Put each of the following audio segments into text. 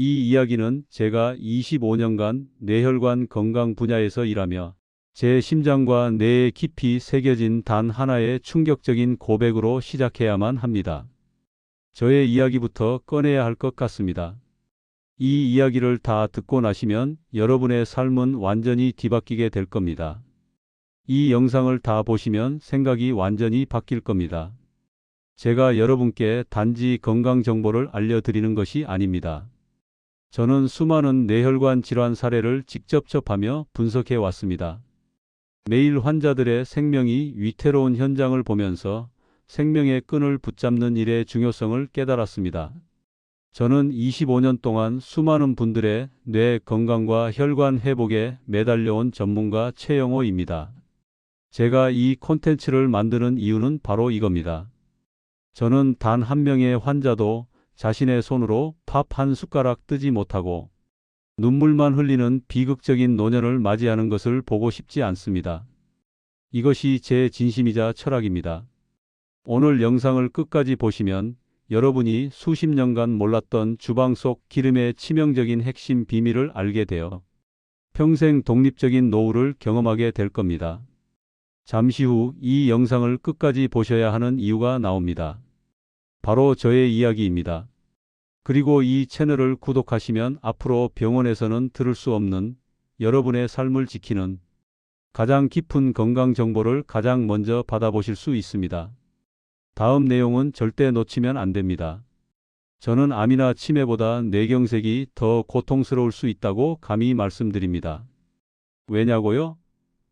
이 이야기는 제가 25년간 뇌혈관 건강 분야에서 일하며 제 심장과 뇌에 깊이 새겨진 단 하나의 충격적인 고백으로 시작해야만 합니다. 저의 이야기부터 꺼내야 할 것 같습니다. 이 이야기를 다 듣고 나시면 여러분의 삶은 완전히 뒤바뀌게 될 겁니다. 이 영상을 다 보시면 생각이 완전히 바뀔 겁니다. 제가 여러분께 단지 건강 정보를 알려드리는 것이 아닙니다. 저는 수많은 뇌혈관 질환 사례를 직접 접하며 분석해 왔습니다. 매일 환자들의 생명이 위태로운 현장을 보면서 생명의 끈을 붙잡는 일의 중요성을 깨달았습니다. 저는 25년 동안 수많은 분들의 뇌 건강과 혈관 회복에 매달려온 전문가 최영호입니다. 제가 이 콘텐츠를 만드는 이유는 바로 이겁니다. 저는 단 한 명의 환자도 자신의 손으로 밥 한 숟가락 뜨지 못하고 눈물만 흘리는 비극적인 노년을 맞이하는 것을 보고 싶지 않습니다. 이것이 제 진심이자 철학입니다. 오늘 영상을 끝까지 보시면 여러분이 수십 년간 몰랐던 주방 속 기름의 치명적인 핵심 비밀을 알게 되어 평생 독립적인 노후를 경험하게 될 겁니다. 잠시 후 이 영상을 끝까지 보셔야 하는 이유가 나옵니다. 바로 저의 이야기입니다. 그리고 이 채널을 구독하시면 앞으로 병원에서는 들을 수 없는 여러분의 삶을 지키는 가장 깊은 건강 정보를 가장 먼저 받아보실 수 있습니다. 다음 내용은 절대 놓치면 안 됩니다. 저는 암이나 치매보다 뇌경색이 더 고통스러울 수 있다고 감히 말씀드립니다. 왜냐고요?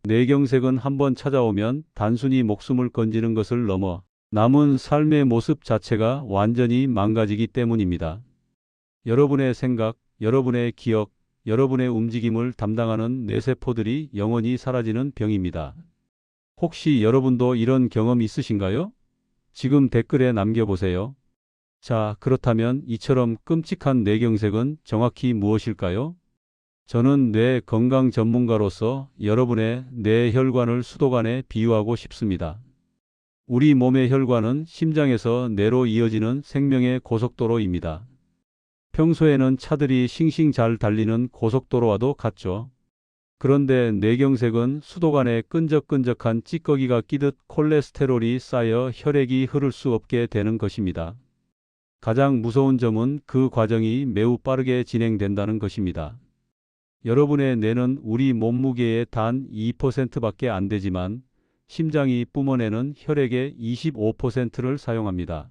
뇌경색은 한번 찾아오면 단순히 목숨을 건지는 것을 넘어 남은 삶의 모습 자체가 완전히 망가지기 때문입니다. 여러분의 생각, 여러분의 기억, 여러분의 움직임을 담당하는 뇌세포들이 영원히 사라지는 병입니다. 혹시 여러분도 이런 경험 있으신가요? 지금 댓글에 남겨보세요. 자, 그렇다면 이처럼 끔찍한 뇌경색은 정확히 무엇일까요? 저는 뇌 건강 전문가로서 여러분의 뇌혈관을 수도관에 비유하고 싶습니다. 우리 몸의 혈관은 심장에서 뇌로 이어지는 생명의 고속도로입니다. 평소에는 차들이 싱싱 잘 달리는 고속도로와도 같죠. 그런데 뇌경색은 수도관에 끈적끈적한 찌꺼기가 끼듯 콜레스테롤이 쌓여 혈액이 흐를 수 없게 되는 것입니다. 가장 무서운 점은 그 과정이 매우 빠르게 진행된다는 것입니다. 여러분의 뇌는 우리 몸무게의 단 2%밖에 안 되지만 심장이 뿜어내는 혈액의 25%를 사용합니다.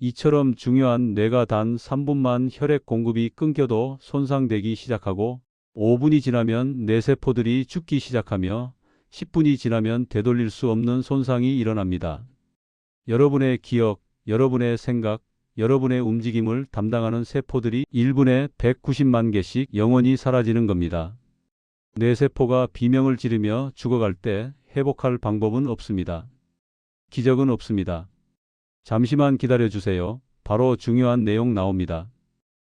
이처럼 중요한 뇌가 단 3분만 혈액 공급이 끊겨도 손상되기 시작하고 5분이 지나면 뇌세포들이 죽기 시작하며 10분이 지나면 되돌릴 수 없는 손상이 일어납니다. 여러분의 기억, 여러분의 생각, 여러분의 움직임을 담당하는 세포들이 1분에 190만 개씩 영원히 사라지는 겁니다. 뇌세포가 비명을 지르며 죽어갈 때 회복할 방법은 없습니다. 기적은 없습니다. 잠시만 기다려 주세요. 바로 중요한 내용 나옵니다.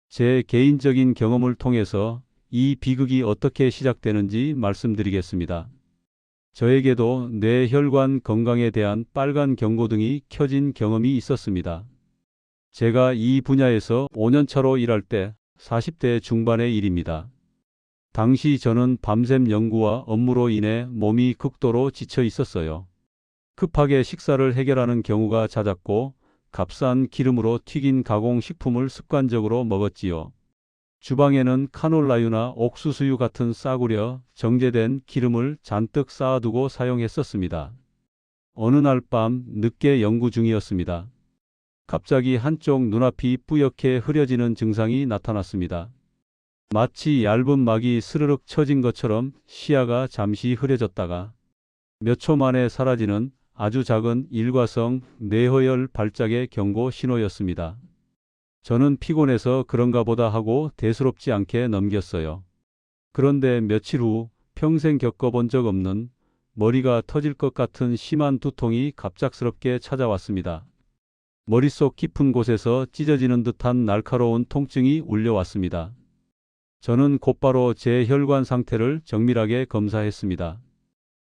제 개인적인 경험을 통해서 이 비극이 어떻게 시작되는지 말씀드리겠습니다. 저에게도 뇌혈관 건강에 대한 빨간 경고등이 켜진 경험이 있었습니다. 제가 이 분야에서 5년차로 일할 때 40대 중반의 일입니다. 당시 저는 밤샘 연구와 업무로 인해 몸이 극도로 지쳐 있었어요. 급하게 식사를 해결하는 경우가 잦았고 값싼 기름으로 튀긴 가공식품을 습관적으로 먹었지요. 주방에는 카놀라유나 옥수수유 같은 싸구려 정제된 기름을 잔뜩 쌓아두고 사용했었습니다. 어느 날 밤 늦게 연구 중이었습니다. 갑자기 한쪽 눈앞이 뿌옇게 흐려지는 증상이 나타났습니다. 마치 얇은 막이 스르륵 쳐진 것처럼 시야가 잠시 흐려졌다가 몇 초 만에 사라지는 아주 작은 일과성 뇌허열 발작의 경고 신호였습니다. 저는 피곤해서 그런가 보다 하고 대수롭지 않게 넘겼어요. 그런데 며칠 후 평생 겪어본 적 없는 머리가 터질 것 같은 심한 두통이 갑작스럽게 찾아왔습니다. 머릿속 깊은 곳에서 찢어지는 듯한 날카로운 통증이 울려왔습니다. 저는 곧바로 제 혈관 상태를 정밀하게 검사했습니다.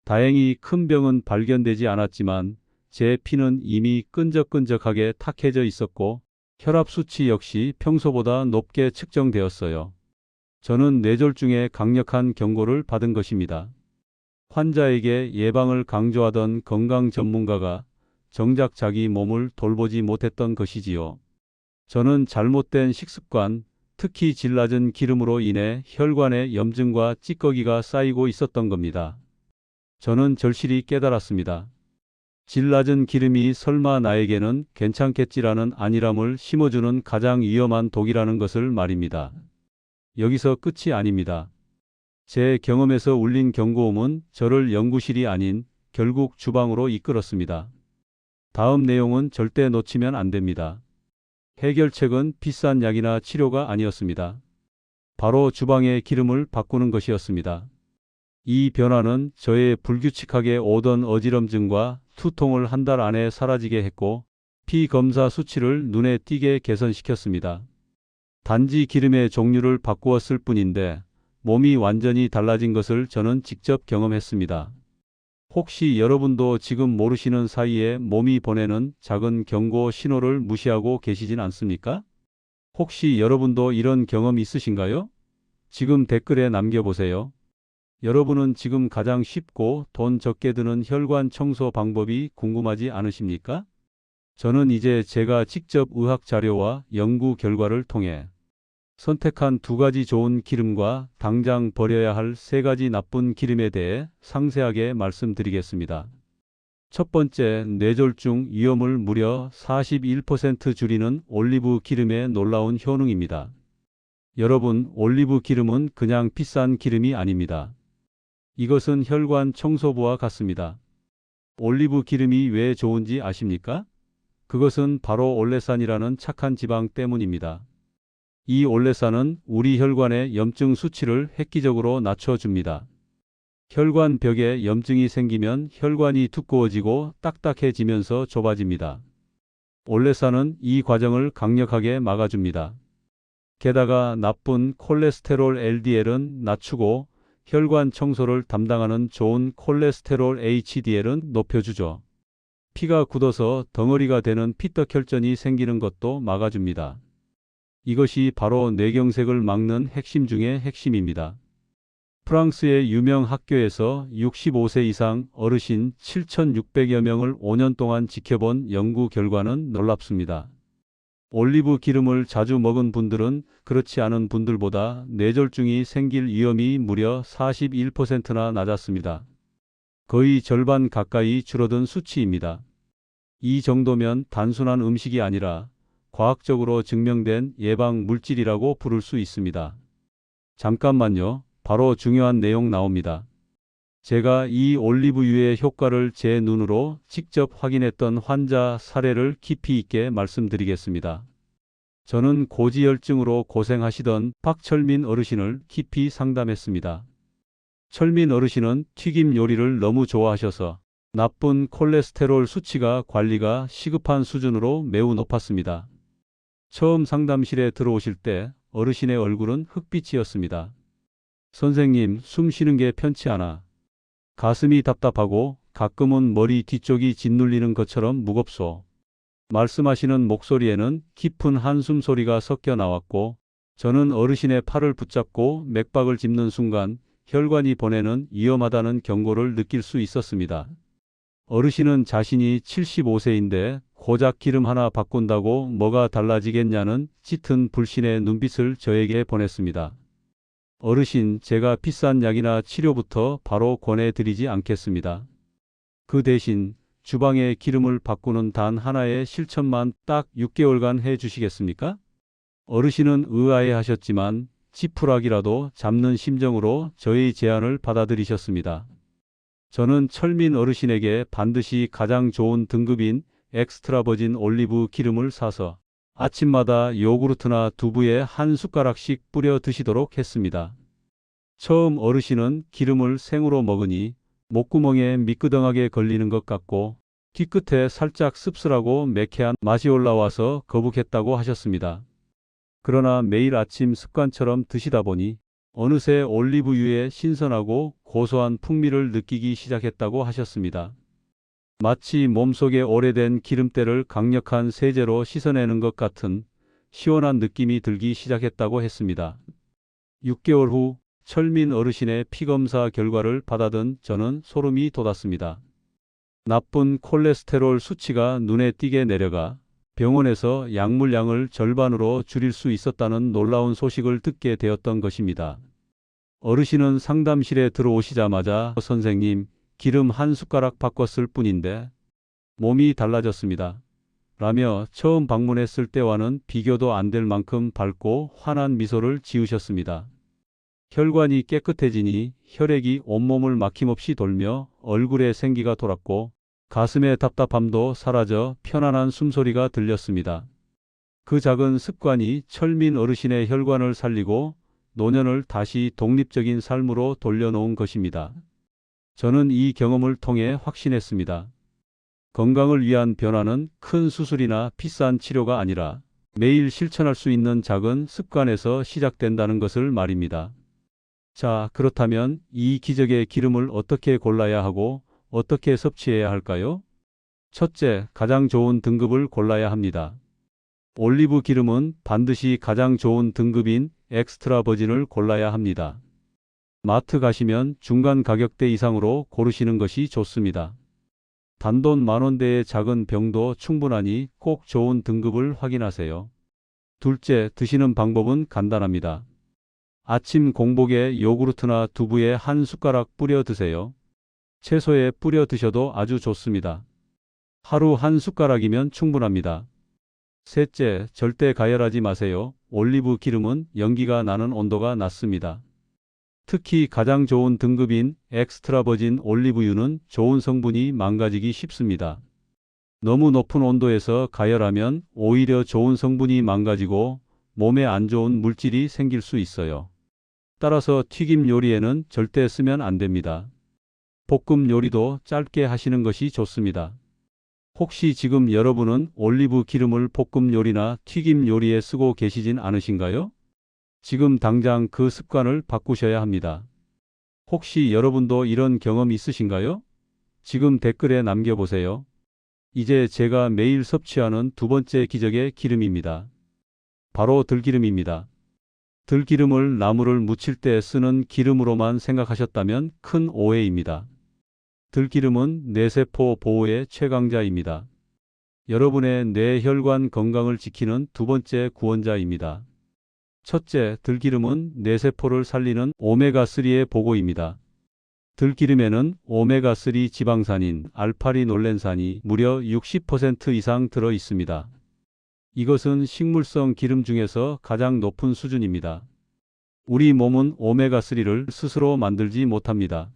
다행히 큰 병은 발견되지 않았지만 제 피는 이미 끈적끈적하게 탁해져 있었고 혈압 수치 역시 평소보다 높게 측정되었어요. 저는 뇌졸중에 강력한 경고를 받은 것입니다. 환자에게 예방을 강조하던 건강 전문가가 정작 자기 몸을 돌보지 못했던 것이지요. 저는 잘못된 식습관, 특히 질 낮은 기름으로 인해 혈관에 염증과 찌꺼기가 쌓이고 있었던 겁니다. 저는 절실히 깨달았습니다. 질 낮은 기름이 설마 나에게는 괜찮겠지라는 안일함을 심어주는 가장 위험한 독이라는 것을 말입니다. 여기서 끝이 아닙니다. 제 경험에서 울린 경고음은 저를 연구실이 아닌 결국 주방으로 이끌었습니다. 다음 내용은 절대 놓치면 안 됩니다. 해결책은 비싼 약이나 치료가 아니었습니다. 바로 주방의 기름을 바꾸는 것이었습니다. 이 변화는 저의 불규칙하게 오던 어지럼증과 투통을 한 달 안에 사라지게 했고 피 검사 수치를 눈에 띄게 개선시켰습니다. 단지 기름의 종류를 바꾸었을 뿐인데 몸이 완전히 달라진 것을 저는 직접 경험했습니다. 혹시 여러분도 지금 모르시는 사이에 몸이 보내는 작은 경고 신호를 무시하고 계시진 않습니까? 혹시 여러분도 이런 경험 있으신가요? 지금 댓글에 남겨보세요. 여러분은 지금 가장 쉽고 돈 적게 드는 혈관 청소 방법이 궁금하지 않으십니까? 저는 이제 제가 직접 의학 자료와 연구 결과를 통해 선택한 두 가지 좋은 기름과 당장 버려야 할 세 가지 나쁜 기름에 대해 상세하게 말씀드리겠습니다. 첫 번째, 뇌졸중 위험을 무려 41% 줄이는 올리브 기름의 놀라운 효능입니다. 여러분, 올리브 기름은 그냥 비싼 기름이 아닙니다. 이것은 혈관 청소부와 같습니다. 올리브 기름이 왜 좋은지 아십니까? 그것은 바로 올레산이라는 착한 지방 때문입니다. 이 올레산은 우리 혈관의 염증 수치를 획기적으로 낮춰줍니다. 혈관 벽에 염증이 생기면 혈관이 두꺼워지고 딱딱해지면서 좁아집니다. 올레산은 이 과정을 강력하게 막아줍니다. 게다가 나쁜 콜레스테롤 LDL은 낮추고 혈관 청소를 담당하는 좋은 콜레스테롤 HDL은 높여주죠. 피가 굳어서 덩어리가 되는 피떡 혈전이 생기는 것도 막아줍니다. 이것이 바로 뇌경색을 막는 핵심 중의 핵심입니다. 프랑스의 유명 학교에서 65세 이상 어르신 7,600여 명을 5년 동안 지켜본 연구 결과는 놀랍습니다. 올리브 기름을 자주 먹은 분들은 그렇지 않은 분들보다 뇌졸중이 생길 위험이 무려 41%나 낮았습니다. 거의 절반 가까이 줄어든 수치입니다. 이 정도면 단순한 음식이 아니라 과학적으로 증명된 예방 물질이라고 부를 수 있습니다. 잠깐만요. 바로 중요한 내용 나옵니다. 제가 이 올리브유의 효과를 제 눈으로 직접 확인했던 환자 사례를 깊이 있게 말씀드리겠습니다. 저는 고지혈증으로 고생하시던 박철민 어르신을 깊이 상담했습니다. 철민 어르신은 튀김 요리를 너무 좋아하셔서 나쁜 콜레스테롤 수치가 관리가 시급한 수준으로 매우 높았습니다. 처음 상담실에 들어오실 때 어르신의 얼굴은 흑빛이었습니다. 선생님, 숨 쉬는 게 편치 않아. 가슴이 답답하고 가끔은 머리 뒤쪽이 짓눌리는 것처럼 무겁소. 말씀하시는 목소리에는 깊은 한숨 소리가 섞여 나왔고 저는 어르신의 팔을 붙잡고 맥박을 짚는 순간 혈관이 보내는 위험하다는 경고를 느낄 수 있었습니다. 어르신은 자신이 75세인데 고작 기름 하나 바꾼다고 뭐가 달라지겠냐는 짙은 불신의 눈빛을 저에게 보냈습니다. 어르신, 제가 비싼 약이나 치료부터 바로 권해드리지 않겠습니다. 그 대신 주방의 기름을 바꾸는 단 하나의 실천만 딱 6개월간 해 주시겠습니까? 어르신은 의아해 하셨지만 지푸라기라도 잡는 심정으로 저의 제안을 받아들이셨습니다. 저는 철민 어르신에게 반드시 가장 좋은 등급인 엑스트라 버진 올리브 기름을 사서 아침마다 요구르트나 두부에 한 숟가락씩 뿌려 드시도록 했습니다. 처음 어르신은 기름을 생으로 먹으니 목구멍에 미끄덩하게 걸리는 것 같고 뒤끝에 살짝 씁쓸하고 매캐한 맛이 올라와서 거북했다고 하셨습니다. 그러나 매일 아침 습관처럼 드시다 보니 어느새 올리브유의 신선하고 고소한 풍미를 느끼기 시작했다고 하셨습니다. 마치 몸속에 오래된 기름때를 강력한 세제로 씻어내는 것 같은 시원한 느낌이 들기 시작했다고 했습니다. 6개월 후 철민 어르신의 피검사 결과를 받아든 저는 소름이 돋았습니다. 나쁜 콜레스테롤 수치가 눈에 띄게 내려가 병원에서 약물량을 절반으로 줄일 수 있었다는 놀라운 소식을 듣게 되었던 것입니다. 어르신은 상담실에 들어오시자마자 선생님, 기름 한 숟가락 바꿨을 뿐인데 몸이 달라졌습니다. 라며 처음 방문했을 때와는 비교도 안 될 만큼 밝고 환한 미소를 지으셨습니다. 혈관이 깨끗해지니 혈액이 온몸을 막힘없이 돌며 얼굴에 생기가 돌았고 가슴의 답답함도 사라져 편안한 숨소리가 들렸습니다. 그 작은 습관이 철민 어르신의 혈관을 살리고 노년을 다시 독립적인 삶으로 돌려놓은 것입니다. 저는 이 경험을 통해 확신했습니다. 건강을 위한 변화는 큰 수술이나 비싼 치료가 아니라 매일 실천할 수 있는 작은 습관에서 시작된다는 것을 말입니다. 자, 그렇다면 이 기적의 기름을 어떻게 골라야 하고 어떻게 섭취해야 할까요? 첫째, 가장 좋은 등급을 골라야 합니다. 올리브 기름은 반드시 가장 좋은 등급인 엑스트라 버진을 골라야 합니다. 마트 가시면 중간 가격대 이상으로 고르시는 것이 좋습니다. 단돈 만원대의 작은 병도 충분하니 꼭 좋은 등급을 확인하세요. 둘째, 드시는 방법은 간단합니다. 아침 공복에 요구르트나 두부에 한 숟가락 뿌려 드세요. 채소에 뿌려 드셔도 아주 좋습니다. 하루 한 숟가락이면 충분합니다. 셋째, 절대 가열하지 마세요. 올리브 기름은 연기가 나는 온도가 낮습니다. 특히 가장 좋은 등급인 엑스트라 버진 올리브유는 좋은 성분이 망가지기 쉽습니다. 너무 높은 온도에서 가열하면 오히려 좋은 성분이 망가지고 몸에 안 좋은 물질이 생길 수 있어요. 따라서 튀김 요리에는 절대 쓰면 안 됩니다. 볶음 요리도 짧게 하시는 것이 좋습니다. 혹시 지금 여러분은 올리브 기름을 볶음 요리나 튀김 요리에 쓰고 계시진 않으신가요? 지금 당장 그 습관을 바꾸셔야 합니다. 혹시 여러분도 이런 경험 있으신가요? 지금 댓글에 남겨보세요. 이제 제가 매일 섭취하는 두 번째 기적의 기름입니다. 바로 들기름입니다. 들기름을 나무를 무칠 때 쓰는 기름으로만 생각하셨다면 큰 오해입니다. 들기름은 뇌세포 보호의 최강자입니다. 여러분의 뇌혈관 건강을 지키는 두 번째 구원자입니다. 첫째, 들기름은 뇌세포를 살리는 오메가3의 보고입니다. 들기름에는 오메가3 지방산인 알파리놀렌산이 무려 60% 이상 들어 있습니다. 이것은 식물성 기름 중에서 가장 높은 수준입니다. 우리 몸은 오메가3를 스스로 만들지 못합니다.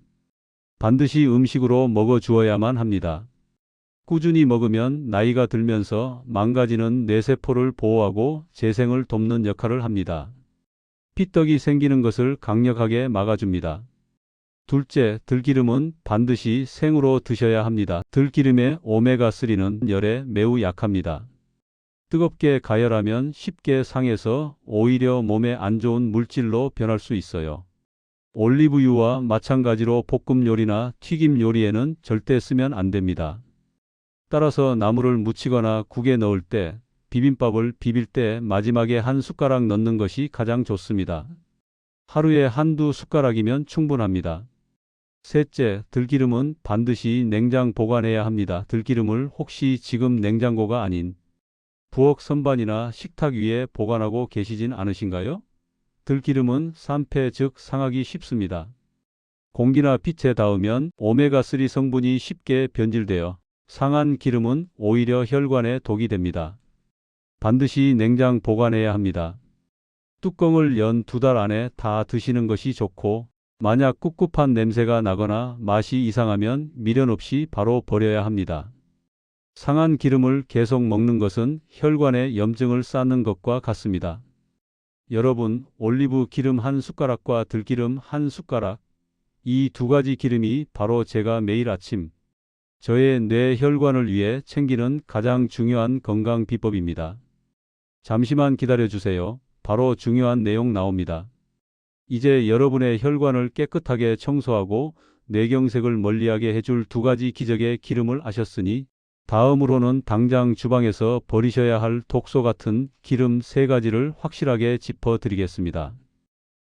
반드시 음식으로 먹어 주어야만 합니다. 꾸준히 먹으면 나이가 들면서 망가지는 뇌세포를 보호하고 재생을 돕는 역할을 합니다. 피떡이 생기는 것을 강력하게 막아줍니다. 둘째, 들기름은 반드시 생으로 드셔야 합니다. 들기름의 오메가3는 열에 매우 약합니다. 뜨겁게 가열하면 쉽게 상해서 오히려 몸에 안 좋은 물질로 변할 수 있어요. 올리브유와 마찬가지로 볶음 요리나 튀김 요리에는 절대 쓰면 안 됩니다. 따라서 나물을 무치거나 국에 넣을 때, 비빔밥을 비빌 때 마지막에 한 숟가락 넣는 것이 가장 좋습니다. 하루에 한두 숟가락이면 충분합니다. 셋째, 들기름은 반드시 냉장 보관해야 합니다. 들기름을 혹시 지금 냉장고가 아닌 부엌 선반이나 식탁 위에 보관하고 계시진 않으신가요? 들기름은 산패 즉 상하기 쉽습니다. 공기나 빛에 닿으면 오메가3 성분이 쉽게 변질되어 상한 기름은 오히려 혈관에 독이 됩니다. 반드시 냉장 보관해야 합니다. 뚜껑을 연 두 달 안에 다 드시는 것이 좋고 만약 꿉꿉한 냄새가 나거나 맛이 이상하면 미련 없이 바로 버려야 합니다. 상한 기름을 계속 먹는 것은 혈관에 염증을 쌓는 것과 같습니다. 여러분, 올리브 기름 한 숟가락과 들기름 한 숟가락, 이 두 가지 기름이 바로 제가 매일 아침 저의 뇌혈관을 위해 챙기는 가장 중요한 건강 비법입니다. 잠시만 기다려 주세요. 바로 중요한 내용 나옵니다. 이제 여러분의 혈관을 깨끗하게 청소하고 뇌경색을 멀리하게 해줄 두 가지 기적의 기름을 아셨으니 다음으로는 당장 주방에서 버리셔야 할 독소 같은 기름 세 가지를 확실하게 짚어 드리겠습니다.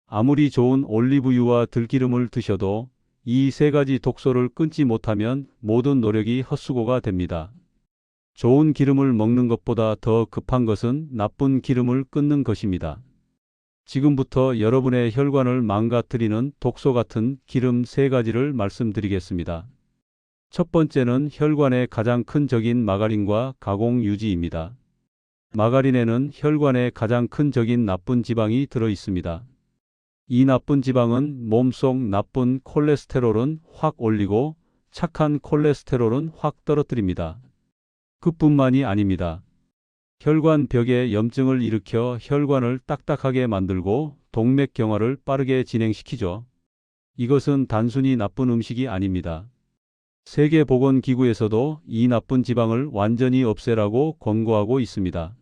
아무리 좋은 올리브유와 들기름을 드셔도 이 세 가지 독소를 끊지 못하면 모든 노력이 헛수고가 됩니다. 좋은 기름을 먹는 것보다 더 급한 것은 나쁜 기름을 끊는 것입니다. 지금부터 여러분의 혈관을 망가뜨리는 독소 같은 기름 세 가지를 말씀드리겠습니다. 첫 번째는 혈관의 가장 큰 적인 마가린과 가공 유지입니다. 마가린에는 혈관의 가장 큰 적인 나쁜 지방이 들어 있습니다. 이 나쁜 지방은 몸속 나쁜 콜레스테롤은 확 올리고 착한 콜레스테롤은 확 떨어뜨립니다. 그뿐만이 아닙니다. 혈관 벽에 염증을 일으켜 혈관을 딱딱하게 만들고 동맥경화를 빠르게 진행시키죠. 이것은 단순히 나쁜 음식이 아닙니다. 세계보건기구에서도 이 나쁜 지방을 완전히 없애라고 권고하고 있습니다.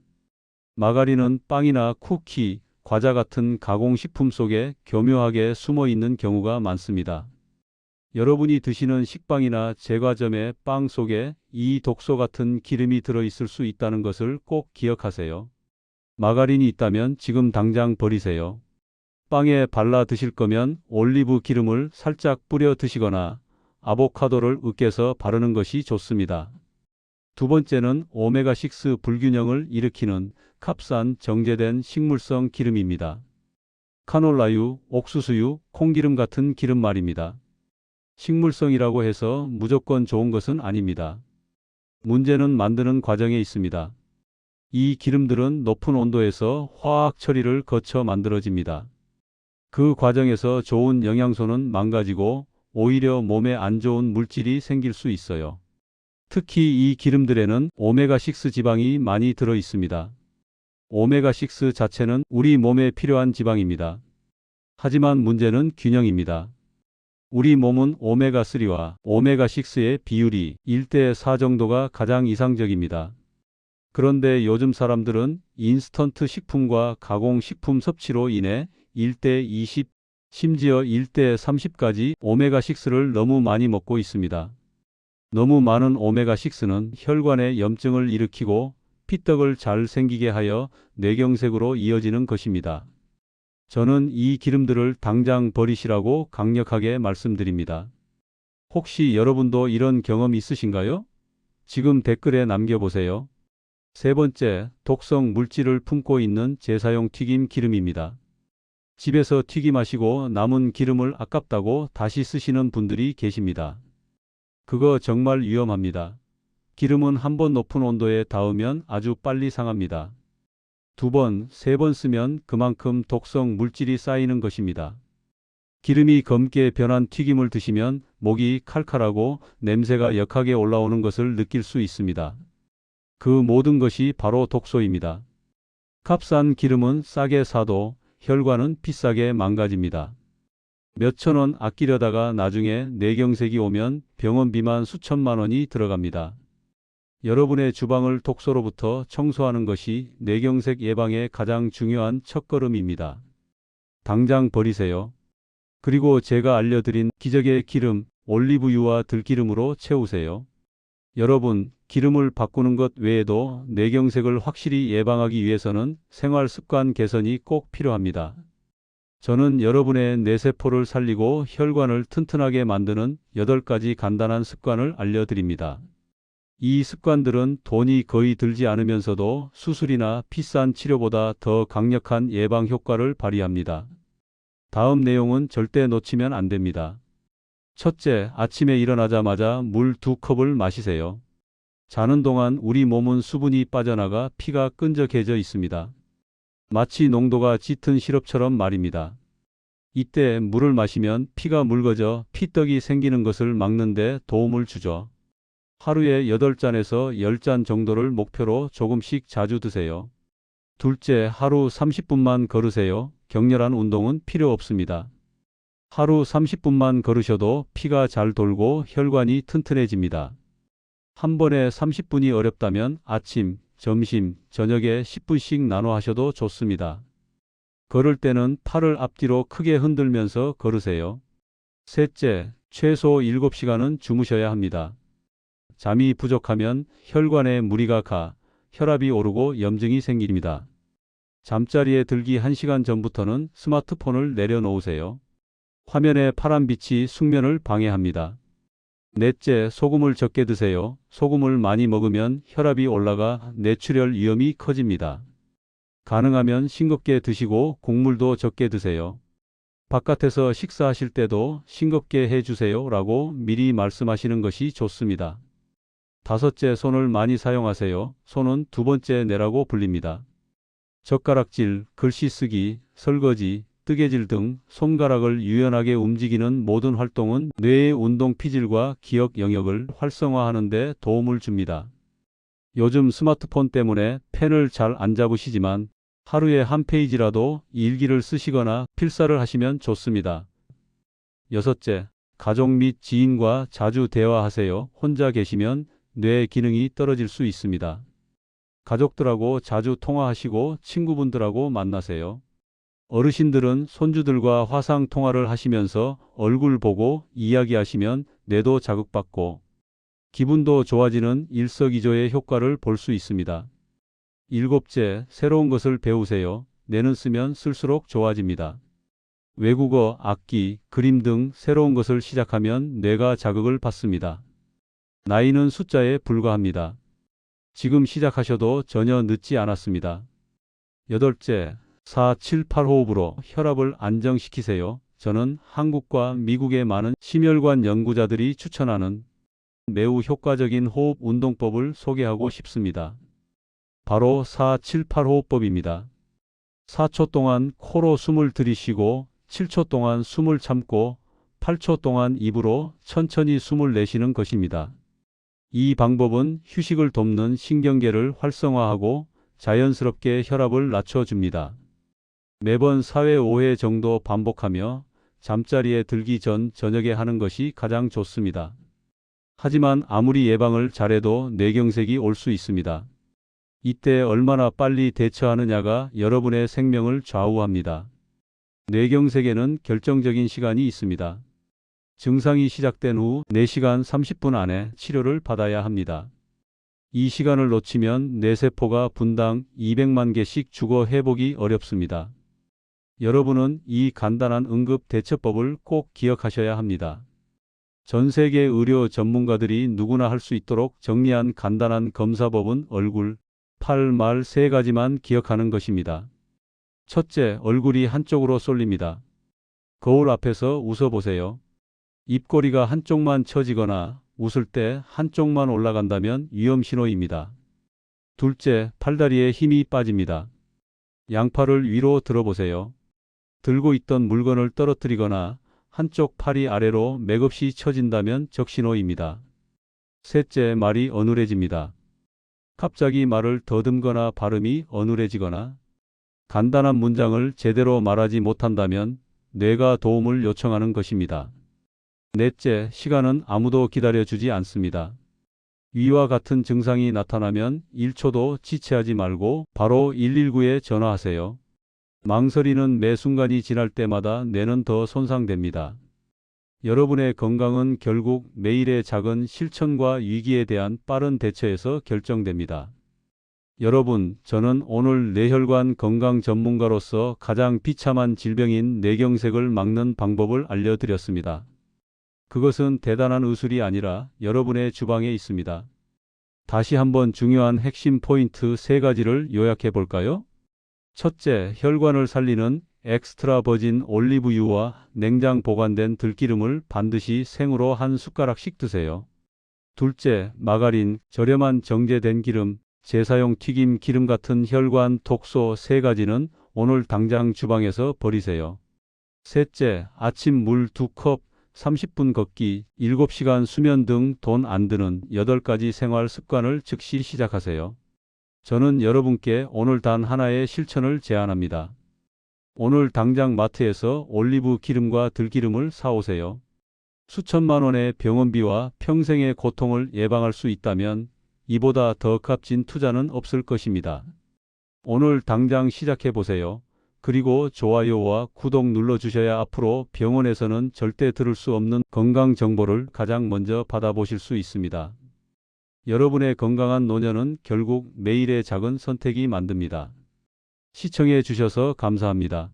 마가린은 빵이나 쿠키, 과자 같은 가공식품 속에 교묘하게 숨어 있는 경우가 많습니다. 여러분이 드시는 식빵이나 제과점의 빵 속에 이 독소 같은 기름이 들어 있을 수 있다는 것을 꼭 기억하세요. 마가린이 있다면 지금 당장 버리세요. 빵에 발라 드실 거면 올리브 기름을 살짝 뿌려 드시거나 아보카도를 으깨서 바르는 것이 좋습니다. 두 번째는 오메가6 불균형을 일으키는 캅산 정제된 식물성 기름입니다. 카놀라유, 옥수수유, 콩기름 같은 기름 말입니다. 식물성이라고 해서 무조건 좋은 것은 아닙니다. 문제는 만드는 과정에 있습니다. 이 기름들은 높은 온도에서 화학 처리를 거쳐 만들어집니다. 그 과정에서 좋은 영양소는 망가지고 오히려 몸에 안 좋은 물질이 생길 수 있어요. 특히 이 기름들에는 오메가6 지방이 많이 들어 있습니다. 오메가6 자체는 우리 몸에 필요한 지방입니다. 하지만 문제는 균형입니다. 우리 몸은 오메가3와 오메가6의 비율이 1대 4 정도가 가장 이상적입니다. 그런데 요즘 사람들은 인스턴트 식품과 가공식품 섭취로 인해 1대 20, 심지어 1대 30까지 오메가6를 너무 많이 먹고 있습니다. 너무 많은 오메가6는 혈관에 염증을 일으키고 피떡을 잘 생기게 하여 뇌경색으로 이어지는 것입니다. 저는 이 기름들을 당장 버리시라고 강력하게 말씀드립니다. 혹시 여러분도 이런 경험 있으신가요? 지금 댓글에 남겨보세요. 세 번째, 독성 물질을 품고 있는 재사용 튀김 기름입니다. 집에서 튀김하시고 남은 기름을 아깝다고 다시 쓰시는 분들이 계십니다. 그거 정말 위험합니다. 기름은 한 번 높은 온도에 닿으면 아주 빨리 상합니다. 두 번, 세 번 쓰면 그만큼 독성 물질이 쌓이는 것입니다. 기름이 검게 변한 튀김을 드시면 목이 칼칼하고 냄새가 역하게 올라오는 것을 느낄 수 있습니다. 그 모든 것이 바로 독소입니다. 값싼 기름은 싸게 사도 혈관은 비싸게 망가집니다. 몇천 원 아끼려다가 나중에 뇌경색이 오면 병원비만 수천만 원이 들어갑니다. 여러분의 주방을 독소로부터 청소하는 것이 뇌경색 예방의 가장 중요한 첫걸음입니다. 당장 버리세요. 그리고 제가 알려드린 기적의 기름, 올리브유와 들기름으로 채우세요. 여러분, 기름을 바꾸는 것 외에도 뇌경색을 확실히 예방하기 위해서는 생활 습관 개선이 꼭 필요합니다. 저는 여러분의 뇌세포를 살리고 혈관을 튼튼하게 만드는 8가지 간단한 습관을 알려드립니다. 이 습관들은 돈이 거의 들지 않으면서도 수술이나 비싼 치료보다 더 강력한 예방 효과를 발휘합니다. 다음 내용은 절대 놓치면 안 됩니다. 첫째, 아침에 일어나자마자 물 두 컵을 마시세요. 자는 동안 우리 몸은 수분이 빠져나가 피가 끈적해져 있습니다. 마치 농도가 짙은 시럽처럼 말입니다. 이때 물을 마시면 피가 묽어져 피떡이 생기는 것을 막는데 도움을 주죠. 하루에 8잔에서 10잔 정도를 목표로 조금씩 자주 드세요. 둘째, 하루 30분만 걸으세요. 격렬한 운동은 필요 없습니다. 하루 30분만 걸으셔도 피가 잘 돌고 혈관이 튼튼해집니다. 한 번에 30분이 어렵다면 아침, 점심, 저녁에 10분씩 나눠 하셔도 좋습니다. 걸을 때는 팔을 앞뒤로 크게 흔들면서 걸으세요. 셋째, 최소 7시간은 주무셔야 합니다. 잠이 부족하면 혈관에 무리가 가 혈압이 오르고 염증이 생깁니다. 잠자리에 들기 1시간 전부터는 스마트폰을 내려놓으세요. 화면의 파란 빛이 숙면을 방해합니다. 넷째, 소금을 적게 드세요. 소금을 많이 먹으면 혈압이 올라가 뇌출혈 위험이 커집니다. 가능하면 싱겁게 드시고 국물도 적게 드세요. 바깥에서 식사하실 때도 싱겁게 해주세요 라고 미리 말씀하시는 것이 좋습니다. 다섯째, 손을 많이 사용하세요. 손은 두 번째 뇌라고 불립니다. 젓가락질, 글씨 쓰기, 설거지, 뜨개질 등 손가락을 유연하게 움직이는 모든 활동은 뇌의 운동 피질과 기억 영역을 활성화하는 데 도움을 줍니다. 요즘 스마트폰 때문에 펜을 잘 안 잡으시지만 하루에 한 페이지라도 일기를 쓰시거나 필사를 하시면 좋습니다. 여섯째, 가족 및 지인과 자주 대화하세요. 혼자 계시면 뇌 기능이 떨어질 수 있습니다. 가족들하고 자주 통화하시고 친구분들하고 만나세요. 어르신들은 손주들과 화상 통화를 하시면서 얼굴 보고 이야기하시면 뇌도 자극받고 기분도 좋아지는 일석이조의 효과를 볼 수 있습니다. 일곱째, 새로운 것을 배우세요. 뇌는 쓰면 쓸수록 좋아집니다. 외국어, 악기, 그림 등 새로운 것을 시작하면 뇌가 자극을 받습니다. 나이는 숫자에 불과합니다. 지금 시작하셔도 전혀 늦지 않았습니다. 여덟째, 4, 7, 8 호흡으로 혈압을 안정시키세요. 저는 한국과 미국의 많은 심혈관 연구자들이 추천하는 매우 효과적인 호흡 운동법을 소개하고 싶습니다. 바로 4, 7, 8 호흡법입니다. 4초 동안 코로 숨을 들이쉬고 7초 동안 숨을 참고 8초 동안 입으로 천천히 숨을 내쉬는 것입니다. 이 방법은 휴식을 돕는 신경계를 활성화하고 자연스럽게 혈압을 낮춰줍니다. 매번 4회 5회 정도 반복하며 잠자리에 들기 전 저녁에 하는 것이 가장 좋습니다. 하지만 아무리 예방을 잘해도 뇌경색이 올 수 있습니다. 이때 얼마나 빨리 대처하느냐가 여러분의 생명을 좌우합니다. 뇌경색에는 결정적인 시간이 있습니다. 증상이 시작된 후 4시간 30분 안에 치료를 받아야 합니다. 이 시간을 놓치면 뇌세포가 분당 200만 개씩 죽어 회복이 어렵습니다. 여러분은 이 간단한 응급 대처법을 꼭 기억하셔야 합니다. 전 세계 의료 전문가들이 누구나 할 수 있도록 정리한 간단한 검사법은 얼굴, 팔, 말 세 가지만 기억하는 것입니다. 첫째, 얼굴이 한쪽으로 쏠립니다. 거울 앞에서 웃어보세요. 입꼬리가 한쪽만 처지거나 웃을 때 한쪽만 올라간다면 위험 신호입니다. 둘째, 팔다리에 힘이 빠집니다. 양팔을 위로 들어보세요. 들고 있던 물건을 떨어뜨리거나 한쪽 팔이 아래로 맥없이 처진다면 적신호입니다. 셋째, 말이 어눌해집니다. 갑자기 말을 더듬거나 발음이 어눌해지거나 간단한 문장을 제대로 말하지 못한다면 뇌가 도움을 요청하는 것입니다. 넷째, 시간은 아무도 기다려주지 않습니다. 위와 같은 증상이 나타나면 1초도 지체하지 말고 바로 119에 전화하세요. 망설이는 매 순간이 지날 때마다 뇌는 더 손상됩니다. 여러분의 건강은 결국 매일의 작은 실천과 위기에 대한 빠른 대처에서 결정됩니다. 여러분, 저는 오늘 뇌혈관 건강 전문가로서 가장 비참한 질병인 뇌경색을 막는 방법을 알려드렸습니다. 그것은 대단한 의술이 아니라 여러분의 주방에 있습니다. 다시 한번 중요한 핵심 포인트 세 가지를 요약해 볼까요? 첫째, 혈관을 살리는 엑스트라 버진 올리브유와 냉장 보관된 들기름을 반드시 생으로 한 숟가락씩 드세요. 둘째, 마가린, 저렴한 정제된 기름, 재사용 튀김 기름 같은 혈관 독소 세 가지는 오늘 당장 주방에서 버리세요. 셋째, 아침 물두 컵, 30분 걷기, 7시간 수면 등 돈 안 드는 8가지 생활 습관을 즉시 시작하세요. 저는 여러분께 오늘 단 하나의 실천을 제안합니다. 오늘 당장 마트에서 올리브 기름과 들기름을 사오세요. 수천만 원의 병원비와 평생의 고통을 예방할 수 있다면 이보다 더 값진 투자는 없을 것입니다. 오늘 당장 시작해 보세요. 그리고 좋아요와 구독 눌러주셔야 앞으로 병원에서는 절대 들을 수 없는 건강 정보를 가장 먼저 받아보실 수 있습니다. 여러분의 건강한 노년은 결국 매일의 작은 선택이 만듭니다. 시청해 주셔서 감사합니다.